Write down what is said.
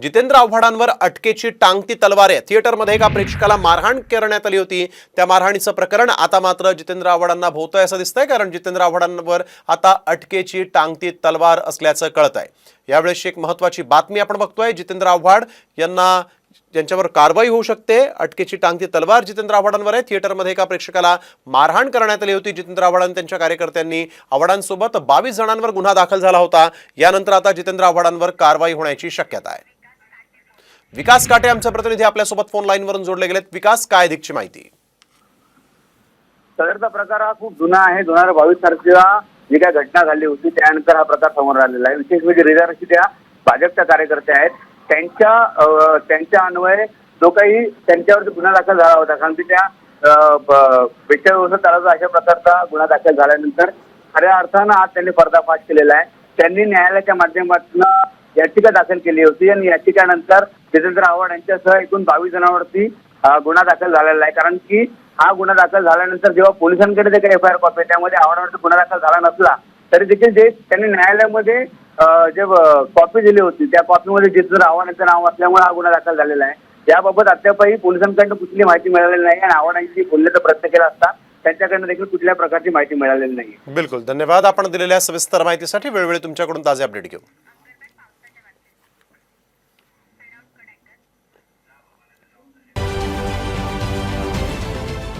जितेंद्र आव्हाडांवर अटकेची टांगती तलवार आहे. थिएटरमध्ये एका प्रेक्षकाला मारहाण करण्यात आली होती. त्या मारहाणीचं प्रकरण आता मात्र जितेंद्र आव्हाडांना भोवतोय असं दिसतंय कारण जितेंद्र आव्हाडांवर आता अटकेची टांगती तलवार असल्याचं कळत आहे यावेळेस एक महत्वाची बातमी आपण बघतोय. जितेंद्र आव्हाड यांना ज्यांच्यावर कारवाई होऊ शकते अटकेची टांगती तलवार जितेंद्र आव्हाडांवर आहे. थिएटरमध्ये एका प्रेक्षकाला मारहाण करण्यात आली होती जितेंद्र आव्हाडां त्यांच्या कार्यकर्त्यांनी. आव्हाडांसोबत बावीस जणांवर गुन्हा दाखल झाला होता. यानंतर आता जितेंद्र आव्हाडांवर कारवाई होण्याची शक्यता आहे. विकास काटे आमचे प्रतिनिधी आपल्यासोबत फोन लाईनवरून जोडले गेलेत. विकास काय अधिकची माहिती? सदरचा प्रकार हा खूप जुना आहे. दोन हजार बावीस तारखेला जी काय घटना घडली होती त्यानंतर हा प्रकार समोर आलेला आहे. विशेष म्हणजे रिझर्वशी त्या भाजपच्या कार्यकर्त्या आहेत. त्यांच्या त्यांच्या अन्वये जो काही त्यांच्यावरती गुन्हा दाखल झाला होता कारण की त्या बेचाळीस वर्ष अशा प्रकारचा गुन्हा दाखल झाल्यानंतर खऱ्या अर्थानं आज त्यांनी पर्दाफाश केलेला आहे. त्यांनी न्यायालयाच्या माध्यमातून याचिका दाखल केली होती आणि याचिकानंतर जितेंद्र आव्हाड यांच्यासह एकूण बावीस जणांवरती गुन्हा दाखल झालेला आहे. कारण की हा गुन्हा दाखल झाल्यानंतर जेव्हा पोलिसांकडे जे काही एफ आय आर कॉपी त्यामध्ये आव्हाडावरती गुन्हा दाखल झाला नसला तरी देखील जे त्यांनी न्यायालयामध्ये जे कॉपी दिली होती त्या कॉपीमध्ये जितेंद्र आव्हाड यांचं नाव असल्यामुळे हा गुन्हा दाखल झालेला आहे. याबाबत अद्यापही पोलिसांकडनं कुठली माहिती मिळालेली नाही आणि आव्हाडांची बोलण्याचा प्रयत्न केला असता त्यांच्याकडनं देखील कुठल्या प्रकारची माहिती मिळालेली नाही. बिलकुल. धन्यवाद. आपण दिलेल्या सविस्तर माहितीसाठी वेळोवेळी तुमच्याकडून ताजे अपडेट घेऊ.